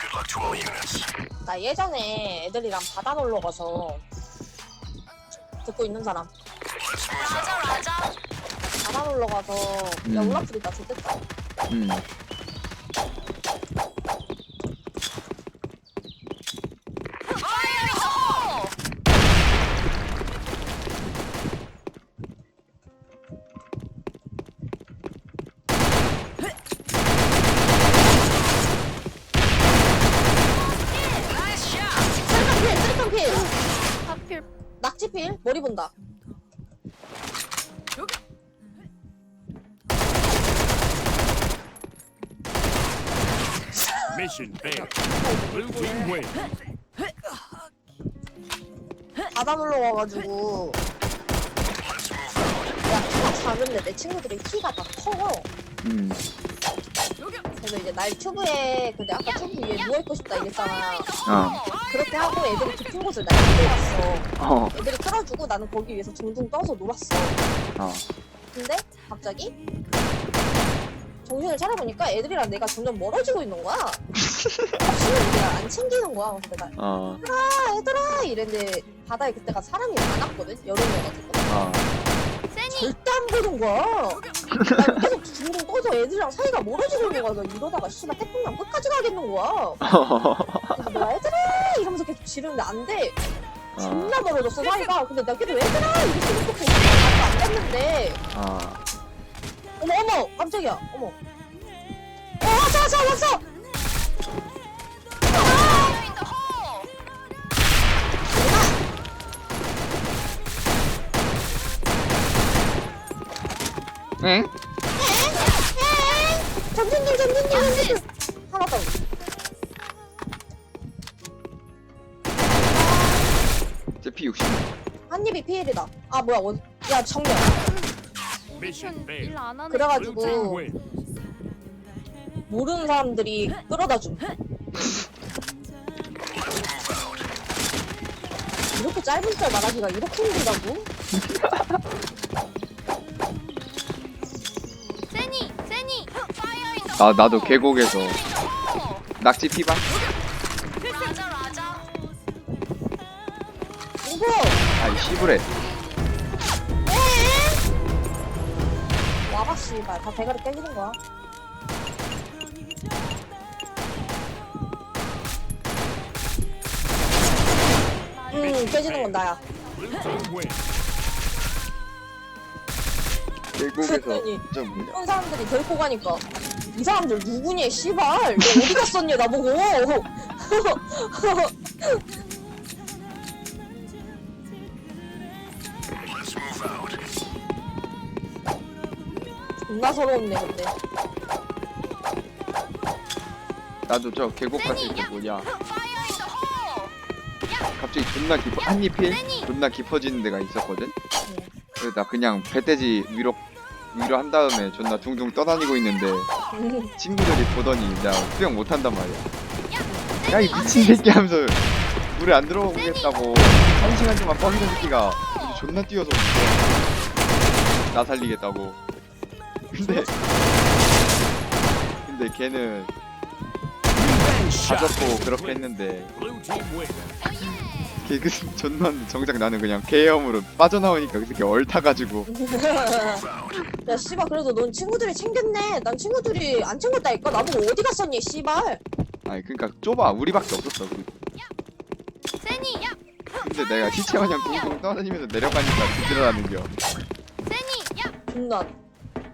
Good luck to all units. 나 예전에 애들이랑 바다 놀러 가서 듣고 있는 사람 Let's move out. 라자 라자. 바다 놀러 가서 야 음. 올라프리다 좋겠다 음. 필 머리 본다 Mission failed. Blue team win. 바다 놀러 out. 야 키가 작은데 내 친구들이 키가 다 커 음. 그래서 이제 날 튜브에 근데 아까 튜브 위에 누워 있고 싶다 이랬잖아. 어. 그렇게 하고 애들이 깊은 곳을 날 끌어갔어. 어. 애들이 끌어주고 나는 거기 위에서 둥둥 떠서 놀았어. 어. 근데 갑자기 정신을 차려보니까 애들이랑 내가 점점 멀어지고 있는 거야. 지금 내가 안 챙기는 거야. 그래서 내가 어. 아 얘들아. 이랬는데 바다에 그때가 사람이 많았거든. 여름이어가지고. 어. 절대 안 보는 거야. 난 계속 둥둥 떠서 애들이랑 사이가 멀어지고 있는 거야. 나 이러다가 씨발 태풍남 끝까지 가겠는 거야. 그래서 내가 얘들아! 이러면서 계속 지르는데 안돼. 어. 존나 멀어졌어 사이가. 근데 내가 계속 얘들아! 이렇게 해놓고 있는데 안 됐는데. 어. 어머 어머! 깜짝이야. 어머. 어 왔어 왔어 왔어 응? 전진님 전진님 전진님 하나 더제 P60. 한 입이 피해이다 아 뭐야 원... 야 정면. 일안. Blue team 그래가지고. 모르는 사람들이 끌어다 줌 이렇게 짧은 짤 말하기가 이렇게 힘들다고? 나 나도 계곡에서! 낙지 피방. 아이 씨부레. 와봐 씨발 다 대가리 깨지는 거야 음 깨지는 건 나야. 계곡에서 그랬더니 좀 뭐냐. 그런 사람들이 데리고 가니까 이 사람들 누구냐 씨발 너 어디 갔었냐 나보고. 존나 서러웠네 근데 나도 저 계곡 갔을 때 뭐냐. Hole! 갑자기 존나 깊어 한입 필 존나 깊어지는 데가 있었거든. 그래서 나 그냥 배돼지 위로 위로 한 다음에 존나 둥둥 떠다니고 있는데 친구들이 보더니 나 수영 못 한단 말이야. 야 이 미친 새끼 하면서 물에 안 들어오겠다고 한 시간 동안 뻥이던 새끼가 존나 뛰어서 오는데 나 살리겠다고. 근데 근데 걔는. 가졌고 그렇게 했는데 걔그 존나 정작 나는 그냥 개염으로 빠져나오니까 그 새끼 얼타가지고. 야 씨발 그래도 넌 친구들이 챙겼네. 난 친구들이 안 챙겼다니까 나보고 어디 갔었니 씨발? 아니 그니까 좁아. 우리밖에 없었어 그리고. 세니 야. 근데 내가 시체 마냥 둥둥 떠다니면서 내려가니까 부지런하는겨. 세니 야. 존나.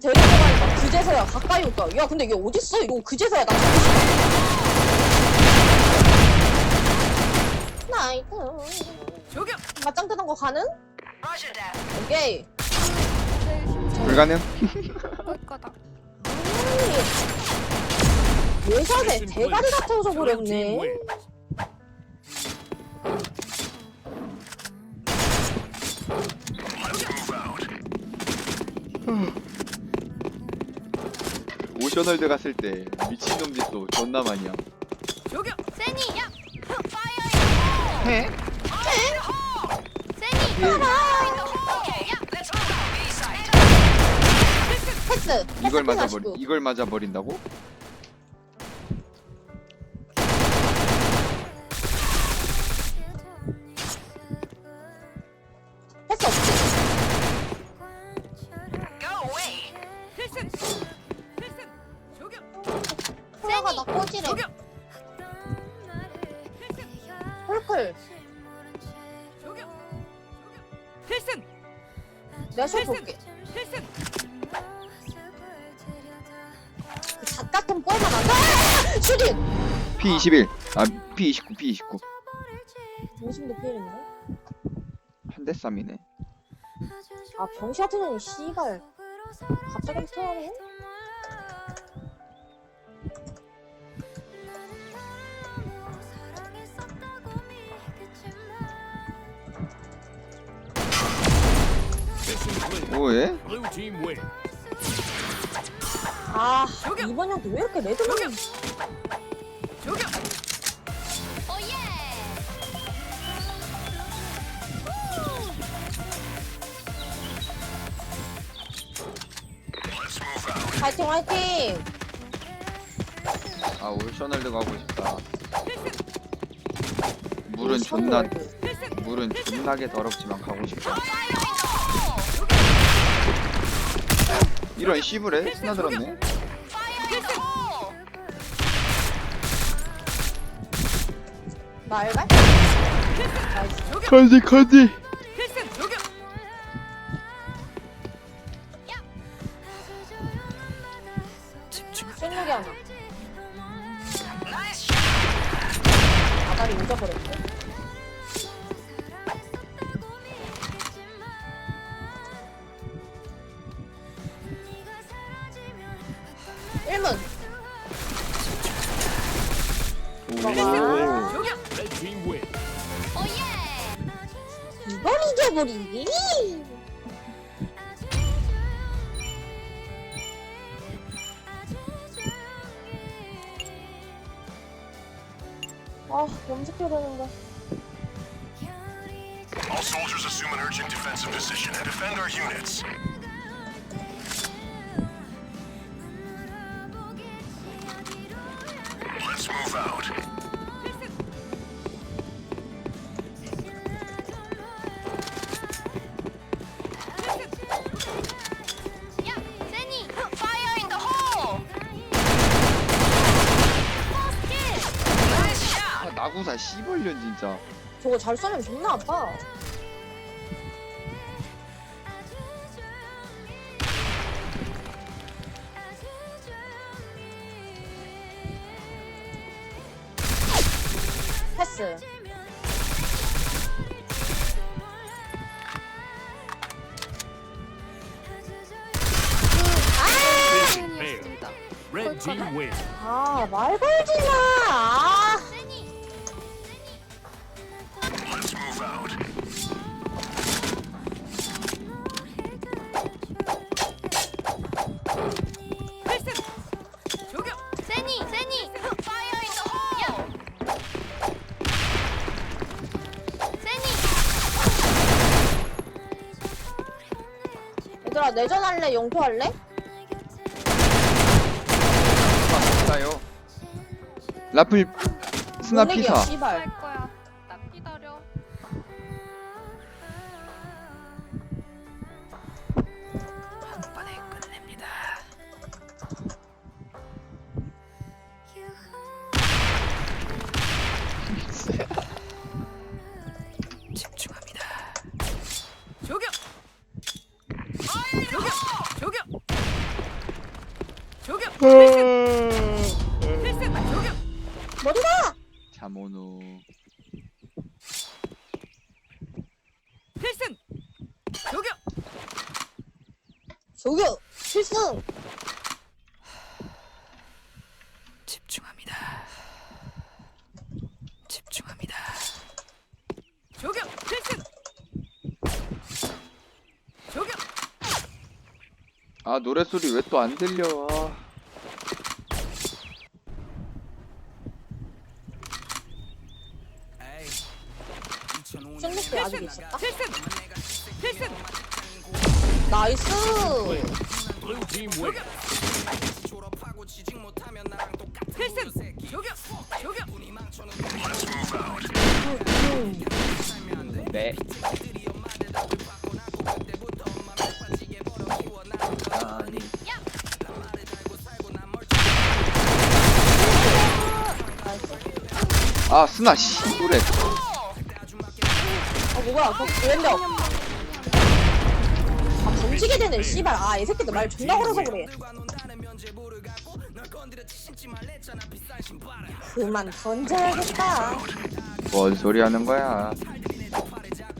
데리고 가니까 그제서야 가까이 올까? 야 근데 이게 어딨어? 이거 그제서야 나 나이트 저격. 맞짱 뜨는 거 가능? 오케이 불가능? 볼 거다. 예산에 Mission 대가리. 같아서 버렸네 move out. 오셔널드 갔을 때 미친놈 짓도 존나 많이야 저격. Out. B-side. 패스 이걸 하시고. 이걸 맞아버린다고? 내가 슛 볼게. 필승 그 잣 같은 뻘만 안 돼. 아! 슈딘. P21 아 P29 P29 정신도 피해인데. 한대 쌈이네 아 병시 같은 년이 씨발 갑자기 태어나네. 뭐해? Blue team win. 아 이번 년도 왜 이렇게 레드만. 화이팅 화이팅. 아 올셔널드 가고 싶다 물은 이 존나 물은 존나게 더럽지만 가고 싶다 이런 씨부래 스나 들었네 말갈? 간지 간지 필승 저격 생각이 안 나. 아다리 오져버렸네. All soldiers assume an urgent defensive position and defend our units. Let's move out. 야 세니 파이어 인더홀 퍼스트 나이스 샷 아, 나구사 씨벌년 진짜 저거 잘 쏘면 존나 아파 Red team win. 아말 걸지 마 내전 할래? 영토 할래? 나요 라플 스나 피사. 씨발 아 노래소리 왜 또 안 들려? 아. 아직 있었다? 나이스. Blue 아 스나 씨 노래 아 뭐야 그 왼벽 던지게 되네 씨발 아 이 새끼들 말 존나 걸어서 그래 그만 던져야겠다 뭔 소리 하는 거야?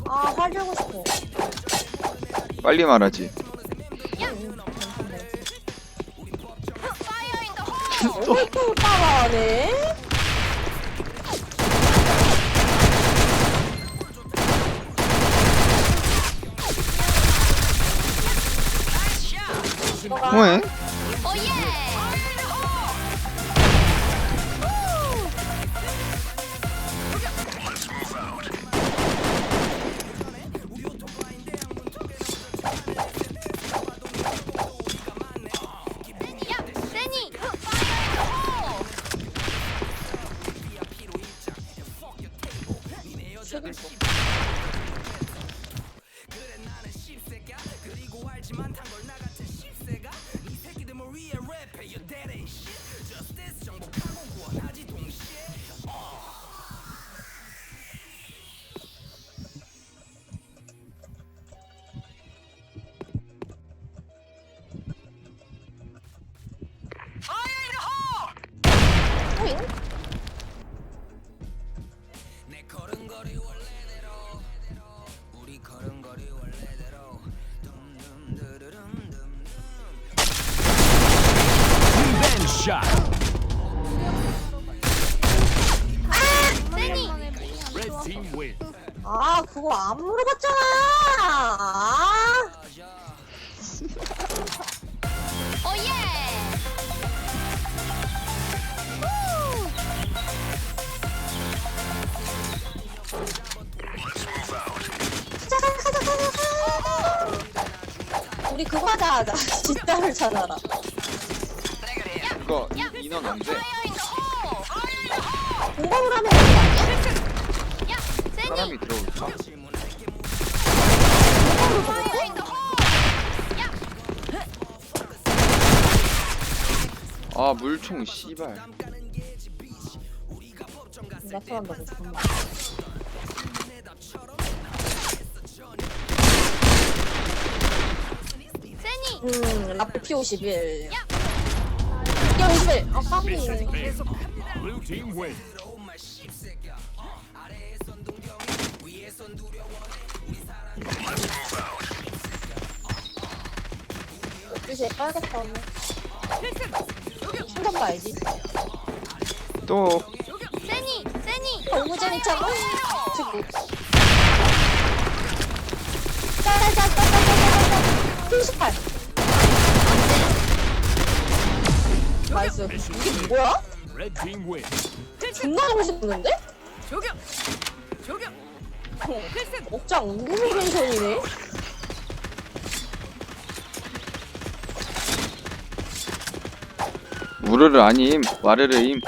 아활 들고 싶어 빨리 말하지. 왜또 따라하네? 왜? 오 shot. 세니 Red team win. 아 그거 안 물어봤잖아. 아. 오예. 가자 가자 가자 가자 우리 그거 하자 하자. 진짜를 찾아라 이거 이- 인원 홀 공감을 하면 거? 야 사람이 들어올까? 아 물총 씨발. 나타난다고 정말 세니 음 라프 P51 P51 아. Blue team win. 뜻이 빨겠다 오늘. 신경 봐야지. 또. 세니 세니. 너무 재밌잖아. 지금. 짜자자자자자자 78 나이스 이게 뭐야? Red team win. 존나 하고 싶었는데? 조격 조격 억장 운동미션이네 우르르 아님 와르르임.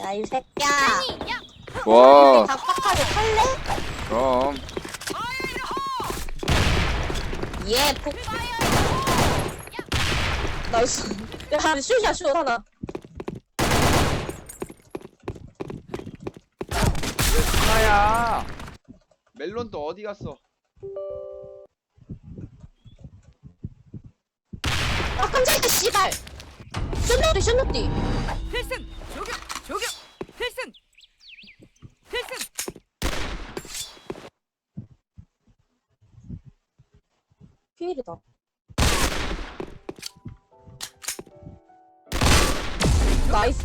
야 이 새끼야 야와 답답하게 탈래? 그럼 예 폭. 나이스 야 슛이야 슛 하나. 하나야. 멜론 또 어디 갔어? 아 깜짝이야 씨발. 슛노띠 슛노띠. 필승 조격 조격 필승. 필승. 피일이다 나이스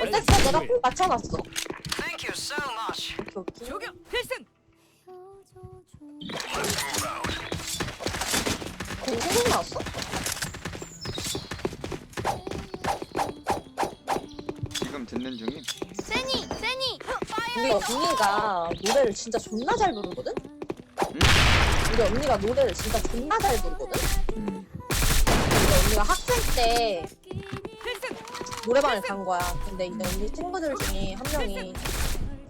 어땠어 내가 꼭 맞춰놨어 Thank you so much. 오케이 오케이 조격 필승 공 생각 나왔어? 지금 듣는 중임. 세니 세니 우리 언니가 노래를 진짜 존나 잘 부르거든? 응? 우리 언니가 노래를 진짜 존나 잘 부르거든? 음. 우리 언니가 학생 때 노래방을 간 거야. 근데 이제 언니 친구들 중에 한 명이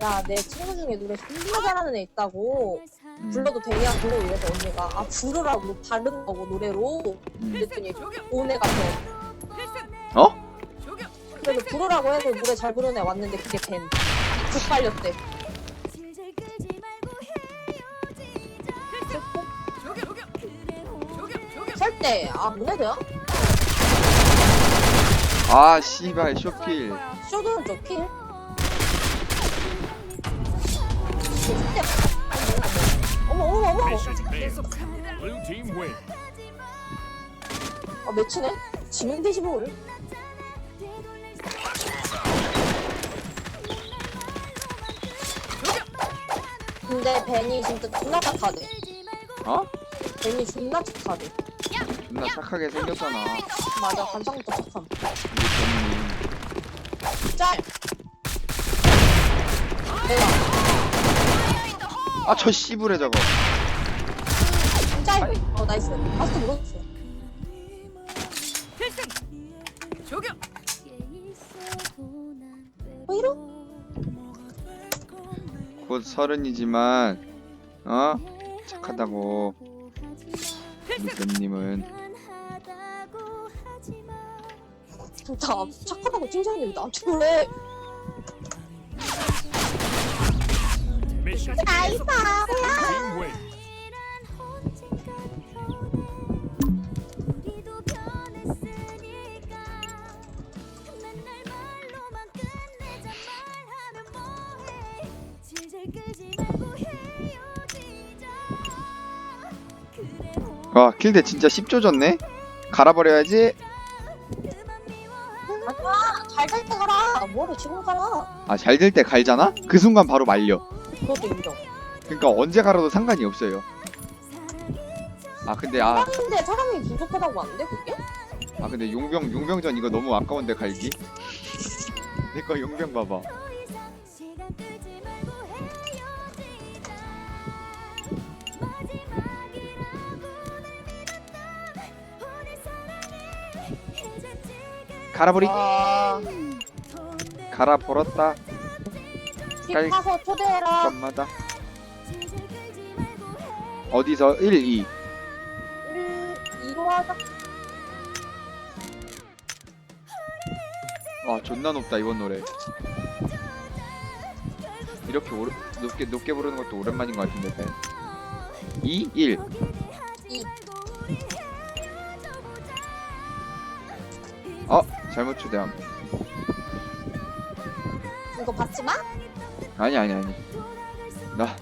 야 내 친구 중에 노래 존나 잘하는 애 있다고 음. 불러도 되냐고 이래서 언니가 아 부르라고 다른 거고 노래로 음. 그랬더니 온 애가 돼. 어? 그래서 부르라고 해서 노래 잘 부르는 애 왔는데 그게 벤. 조격 네, 아, 뭐네드야? 아 씨발 쇼필 쇼도는 저 필. 어머, 어머, 어머. Mission failed. Blue team win. 아, 매치네? 지면 되지 뭘. 근데 벤이 진짜 존나 착하대. 어? 벤이 존나 착하대. 존나 착하게 생겼잖아 맞아, 감상부터 착함. 내가, 아저 씨부레 저거 짤! 어, 나이스. 아스트 물었어. 어, 이러? 곧 서른이지만 어? 착하다고 우리 뱀님은 진짜 착하다고 칭찬했는데 나한테 그래. Failed. 바보야. 와 킬대 진짜 10조 졌네 갈아버려야지 아 잘 될 때 갈잖아? 그 순간 바로 말려. 그것도 인정. 그러니까 언제 갈아도 상관이 없어요. 아 근데 아, 사람인데 사람이 부족하다고 안 돼, 그게? 아 근데 용병 용병전 이거 너무 아까운데 갈기? 내 거 용병 봐봐. 갈아버리. 아, 갈아버렸다 집 깔- 가서 초대해라. 밤마다 어디서 1, 2 음, 이거 하자. 와 존나 높다 이번 노래 이렇게 오르, 높게 높게 부르는 것도 오랜만인 것 같은데 2, 1 이. 어? 잘못 초대함 이거 받지 마? 아니 아니 아니 나